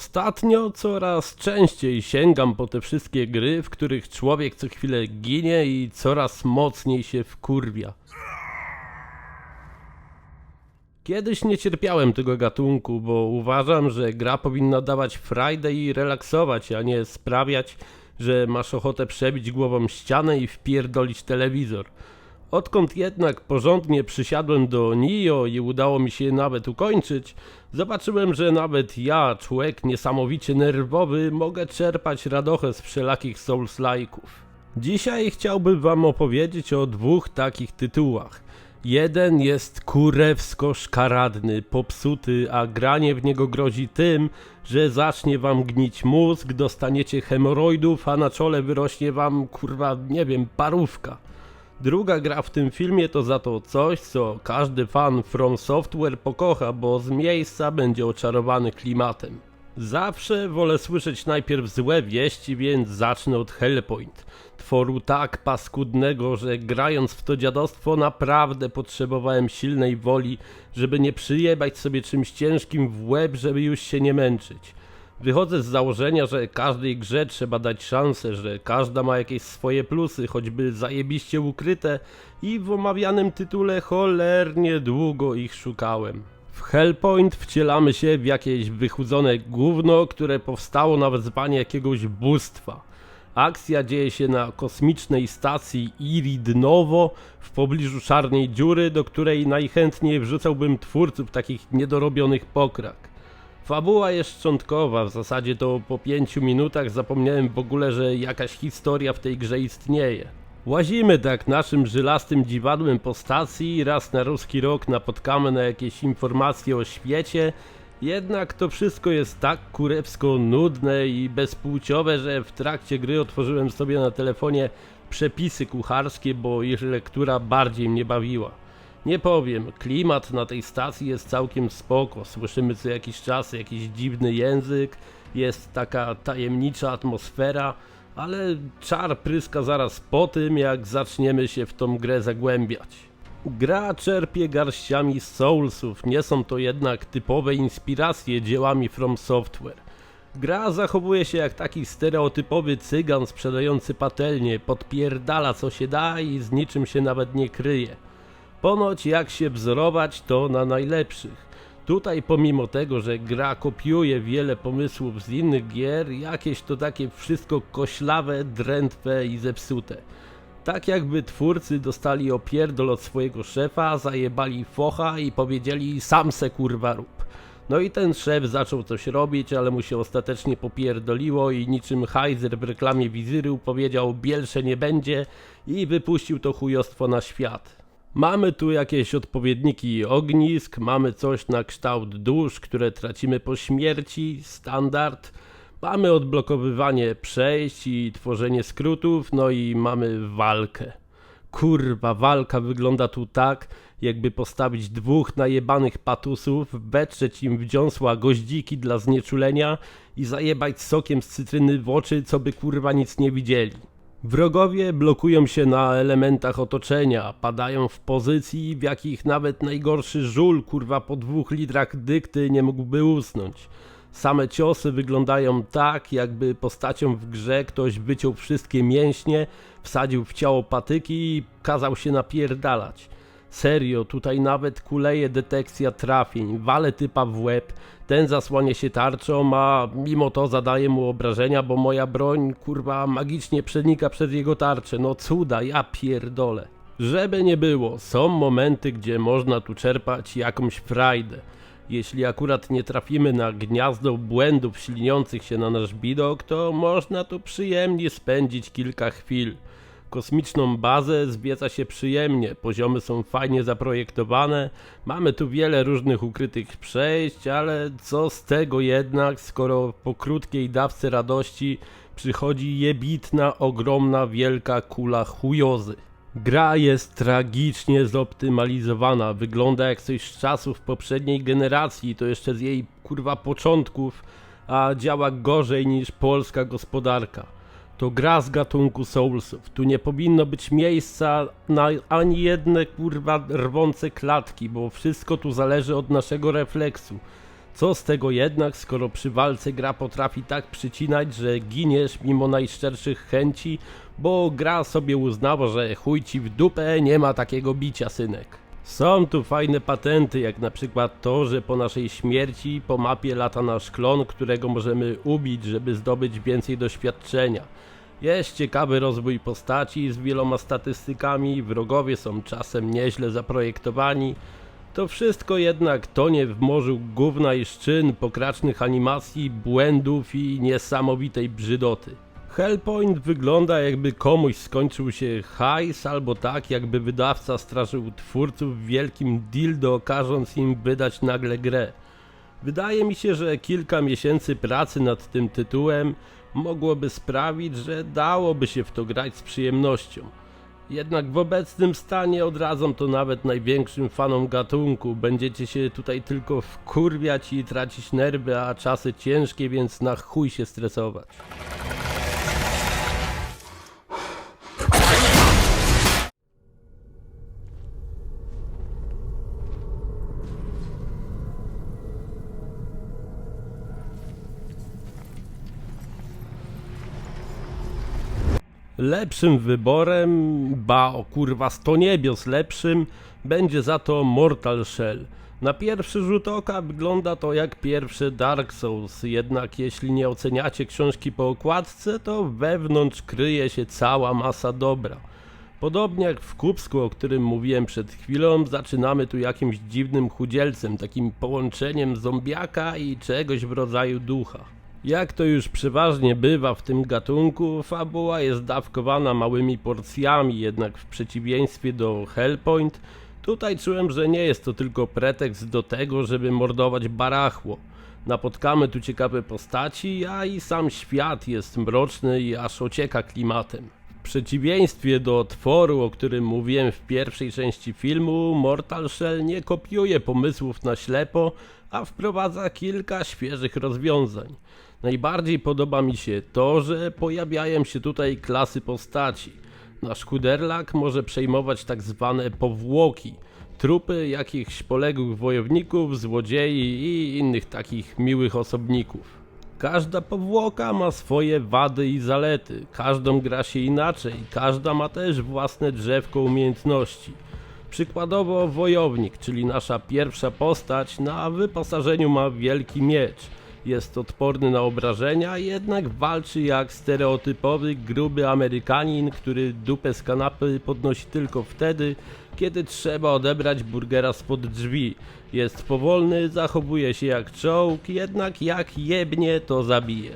Ostatnio coraz częściej sięgam po te wszystkie gry, w których człowiek co chwilę ginie i coraz mocniej się wkurwia. Kiedyś nie cierpiałem tego gatunku, bo uważam, że gra powinna dawać frajdę i relaksować, a nie sprawiać, że masz ochotę przebić głową ścianę i wpierdolić telewizor. Odkąd jednak porządnie przysiadłem do Nio i udało mi się nawet ukończyć, zobaczyłem, że nawet ja, człowiek niesamowicie nerwowy, mogę czerpać radochę z wszelakich Souls-like'ów. Dzisiaj chciałbym wam opowiedzieć o dwóch takich tytułach. Jeden jest kurewsko szkaradny, popsuty, a granie w niego grozi tym, że zacznie wam gnić mózg, dostaniecie hemoroidów, a na czole wyrośnie wam, kurwa, nie wiem, parówka. Druga gra w tym filmie to za to coś, co każdy fan From Software pokocha, bo z miejsca będzie oczarowany klimatem. Zawsze wolę słyszeć najpierw złe wieści, więc zacznę od Hellpoint. Tworu tak paskudnego, że grając w to dziadostwo naprawdę potrzebowałem silnej woli, żeby nie przyjebać sobie czymś ciężkim w łeb, żeby już się nie męczyć. Wychodzę z założenia, że każdej grze trzeba dać szansę, że każda ma jakieś swoje plusy, choćby zajebiście ukryte i w omawianym tytule cholernie długo ich szukałem. W Hellpoint wcielamy się w jakieś wychudzone gówno, które powstało na wezwanie jakiegoś bóstwa. Akcja dzieje się na kosmicznej stacji Iridnowo w pobliżu czarnej dziury, do której najchętniej wrzucałbym twórców takich niedorobionych pokrak. Fabuła jest szczątkowa, w zasadzie to po pięciu minutach zapomniałem w ogóle, że jakaś historia w tej grze istnieje. Łazimy tak naszym żylastym dziwadłem po stacji raz na ruski rok napotkamy na jakieś informacje o świecie, jednak to wszystko jest tak kurewsko nudne i bezpłciowe, że w trakcie gry otworzyłem sobie na telefonie przepisy kucharskie, bo ich lektura bardziej mnie bawiła. Nie powiem, klimat na tej stacji jest całkiem spoko. Słyszymy co jakiś czas jakiś dziwny język, jest taka tajemnicza atmosfera, ale czar pryska zaraz po tym, jak zaczniemy się w tą grę zagłębiać. Gra czerpie garściami z Soulsów, nie są to jednak typowe inspiracje dziełami From Software. Gra zachowuje się jak taki stereotypowy cygan sprzedający patelnie, podpierdala co się da i z niczym się nawet nie kryje. Ponoć jak się wzorować to na najlepszych. Tutaj pomimo tego, że gra kopiuje wiele pomysłów z innych gier, jakieś to takie wszystko koślawe, drętwe i zepsute. Tak jakby twórcy dostali opierdol od swojego szefa, zajebali focha i powiedzieli sam se kurwa rób. No i ten szef zaczął coś robić, ale mu się ostatecznie popierdoliło i niczym Heiser w reklamie wizyru powiedział bielsze nie będzie i wypuścił to chujostwo na świat. Mamy tu jakieś odpowiedniki ognisk, mamy coś na kształt dusz, które tracimy po śmierci, standard. Mamy odblokowywanie przejść i tworzenie skrótów, no i mamy walkę. Kurwa, walka wygląda tu tak, jakby postawić dwóch najebanych patusów, wetrzeć im w dziąsła goździki dla znieczulenia i zajebać sokiem z cytryny w oczy, co by kurwa nic nie widzieli. Wrogowie blokują się na elementach otoczenia, padają w pozycji, w jakich nawet najgorszy żul, kurwa, po dwóch litrach dykty nie mógłby usnąć. Same ciosy wyglądają tak, jakby postacią w grze ktoś wyciął wszystkie mięśnie, wsadził w ciało patyki i kazał się napierdalać. Serio, tutaj nawet kuleje detekcja trafień, wale typa w łeb, ten zasłania się tarczą, a mimo to zadaje mu obrażenia, bo moja broń, kurwa, magicznie przenika przez jego tarczę, no cuda, ja pierdolę. Żeby nie było, są momenty, gdzie można tu czerpać jakąś frajdę. Jeśli akurat nie trafimy na gniazdo błędów silniących się na nasz widok, to można tu przyjemnie spędzić kilka chwil. Kosmiczną bazę zwiedza się przyjemnie, poziomy są fajnie zaprojektowane, mamy tu wiele różnych ukrytych przejść, ale co z tego jednak, skoro po krótkiej dawce radości przychodzi jebitna, ogromna, wielka kula chujozy. Gra jest tragicznie zoptymalizowana, wygląda jak coś z czasów poprzedniej generacji, to jeszcze z jej kurwa początków, a działa gorzej niż polska gospodarka. To gra z gatunku Soulsów. Tu nie powinno być miejsca na ani jedne kurwa rwące klatki, bo wszystko tu zależy od naszego refleksu. Co z tego jednak, skoro przy walce gra potrafi tak przycinać, że giniesz mimo najszczerszych chęci, bo gra sobie uznała, że chuj ci w dupę, nie ma takiego bicia, synek. Są tu fajne patenty, jak na przykład to, że po naszej śmierci po mapie lata nasz klon, którego możemy ubić, żeby zdobyć więcej doświadczenia. Jest ciekawy rozwój postaci z wieloma statystykami, wrogowie są czasem nieźle zaprojektowani. To wszystko jednak tonie w morzu gówna i szczyn, pokracznych animacji, błędów i niesamowitej brzydoty. Hellpoint wygląda jakby komuś skończył się hajs, albo tak jakby wydawca straszył twórców wielkim dildo, każąc im wydać nagle grę. Wydaje mi się, że kilka miesięcy pracy nad tym tytułem mogłoby sprawić, że dałoby się w to grać z przyjemnością. Jednak w obecnym stanie odradzam to nawet największym fanom gatunku. Będziecie się tutaj tylko wkurwiać i tracić nerwy, a czasy ciężkie, więc na chuj się stresować. Lepszym wyborem, ba o kurwa sto niebios lepszym, będzie za to Mortal Shell. Na pierwszy rzut oka wygląda to jak pierwsze Dark Souls, jednak jeśli nie oceniacie książki po okładce, to wewnątrz kryje się cała masa dobra. Podobnie jak w Kupsku, o którym mówiłem przed chwilą, zaczynamy tu jakimś dziwnym chudzielcem, takim połączeniem zombiaka i czegoś w rodzaju ducha. Jak to już przeważnie bywa w tym gatunku, fabuła jest dawkowana małymi porcjami, jednak w przeciwieństwie do Hellpoint, tutaj czułem, że nie jest to tylko pretekst do tego, żeby mordować barachło. Napotkamy tu ciekawe postaci, a i sam świat jest mroczny i aż ocieka klimatem. W przeciwieństwie do tworu, o którym mówiłem w pierwszej części filmu, Mortal Shell nie kopiuje pomysłów na ślepo, a wprowadza kilka świeżych rozwiązań. Najbardziej podoba mi się to, że pojawiają się tutaj klasy postaci. Nasz Kuderlak może przejmować tak zwane powłoki, trupy jakichś poległych wojowników, złodziei i innych takich miłych osobników. Każda powłoka ma swoje wady i zalety, każdą gra się inaczej, każda ma też własne drzewko umiejętności. Przykładowo wojownik, czyli nasza pierwsza postać, na wyposażeniu ma wielki miecz. Jest odporny na obrażenia, jednak walczy jak stereotypowy, gruby Amerykanin, który dupę z kanapy podnosi tylko wtedy, kiedy trzeba odebrać burgera spod drzwi. Jest powolny, zachowuje się jak czołg, jednak jak jebnie to zabije.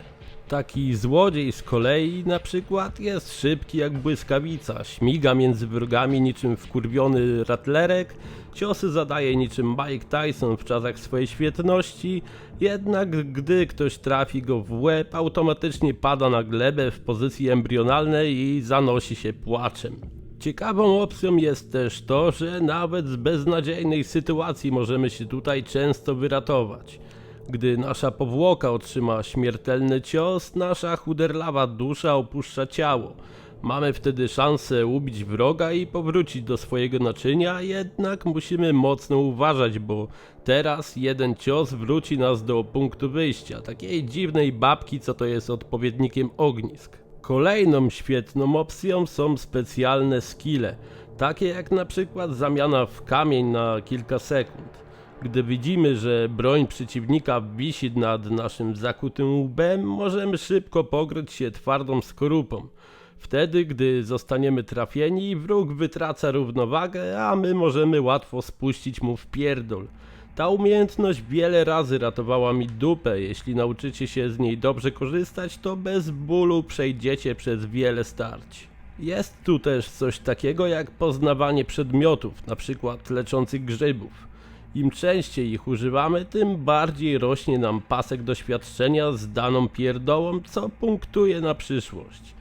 Taki złodziej z kolei na przykład jest szybki jak błyskawica, śmiga między wrogami niczym wkurwiony ratlerek, ciosy zadaje niczym Mike Tyson w czasach swojej świetności, jednak gdy ktoś trafi go w łeb, automatycznie pada na glebę w pozycji embrionalnej i zanosi się płaczem. Ciekawą opcją jest też to, że nawet z beznadziejnej sytuacji możemy się tutaj często wyratować. Gdy nasza powłoka otrzyma śmiertelny cios, nasza chuderlawa dusza opuszcza ciało. Mamy wtedy szansę ubić wroga i powrócić do swojego naczynia, jednak musimy mocno uważać, bo teraz jeden cios wróci nas do punktu wyjścia, takiej dziwnej babki, co to jest odpowiednikiem ognisk. Kolejną świetną opcją są specjalne skille, takie jak na przykład zamiana w kamień na kilka sekund. Gdy widzimy, że broń przeciwnika wisi nad naszym zakutym łbem, możemy szybko pokryć się twardą skorupą. Wtedy, gdy zostaniemy trafieni, wróg wytraca równowagę, a my możemy łatwo spuścić mu w pierdol. Ta umiejętność wiele razy ratowała mi dupę. Jeśli nauczycie się z niej dobrze korzystać, to bez bólu przejdziecie przez wiele starć. Jest tu też coś takiego jak poznawanie przedmiotów, przykład leczących grzybów. Im częściej ich używamy, tym bardziej rośnie nam pasek doświadczenia z daną pierdołą, co punktuje na przyszłość.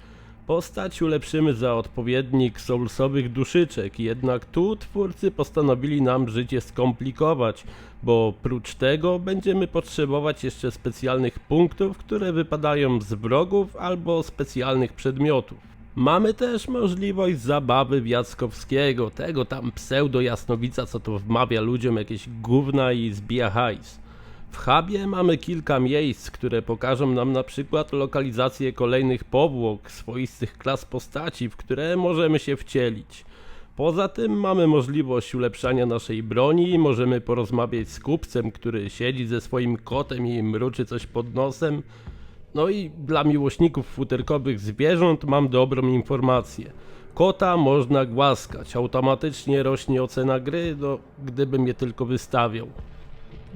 Postać ulepszymy za odpowiednik soulsowych duszyczek, jednak tu twórcy postanowili nam życie skomplikować, bo prócz tego będziemy potrzebować jeszcze specjalnych punktów, które wypadają z wrogów albo specjalnych przedmiotów. Mamy też możliwość zabawy Wiackowskiego, tego tam pseudo jasnowica, co to wmawia ludziom jakieś gówna i zbija hajs. W hubie mamy kilka miejsc, które pokażą nam na przykład lokalizację kolejnych powłok, swoistych klas postaci, w które możemy się wcielić. Poza tym mamy możliwość ulepszania naszej broni, możemy porozmawiać z kupcem, który siedzi ze swoim kotem i mruczy coś pod nosem. No i dla miłośników futerkowych zwierząt mam dobrą informację. Kota można głaskać, automatycznie rośnie ocena gry, no gdybym je tylko wystawiał.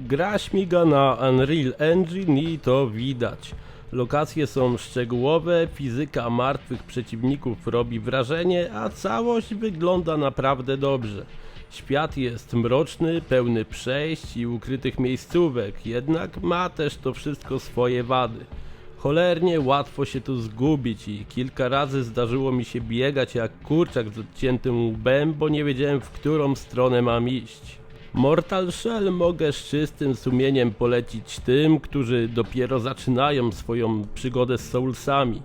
Gra śmiga na Unreal Engine i to widać. Lokacje są szczegółowe, fizyka martwych przeciwników robi wrażenie, a całość wygląda naprawdę dobrze. Świat jest mroczny, pełny przejść i ukrytych miejscówek, jednak ma też to wszystko swoje wady. Cholernie łatwo się tu zgubić i kilka razy zdarzyło mi się biegać jak kurczak z odciętym łbem, bo nie wiedziałem w którą stronę mam iść. Mortal Shell mogę z czystym sumieniem polecić tym, którzy dopiero zaczynają swoją przygodę z Soulsami.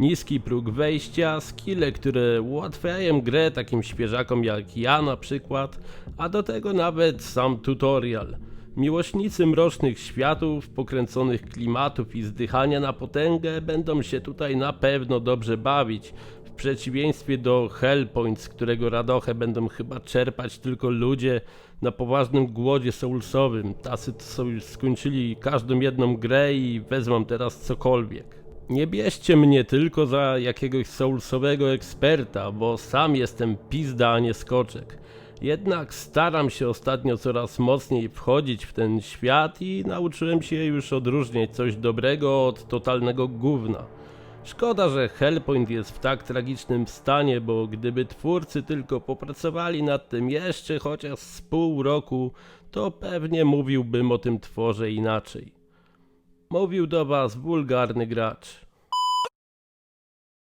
Niski próg wejścia, skille, które ułatwiają grę takim świeżakom jak ja na przykład, a do tego nawet sam tutorial. Miłośnicy mrocznych światów, pokręconych klimatów i zdychania na potęgę będą się tutaj na pewno dobrze bawić, przeciwieństwie do Hellpoint, z którego radochę będą chyba czerpać tylko ludzie na poważnym głodzie soulsowym. Tacy to już skończyli każdą jedną grę i wezmą teraz cokolwiek. Nie bierzcie mnie tylko za jakiegoś soulsowego eksperta, bo sam jestem pizda, a nie skoczek. Jednak staram się ostatnio coraz mocniej wchodzić w ten świat i nauczyłem się już odróżniać coś dobrego od totalnego gówna. Szkoda, że Hellpoint jest w tak tragicznym stanie, bo gdyby twórcy tylko popracowali nad tym jeszcze chociaż z pół roku, to pewnie mówiłbym o tym tworze inaczej. Mówił do was wulgarny gracz.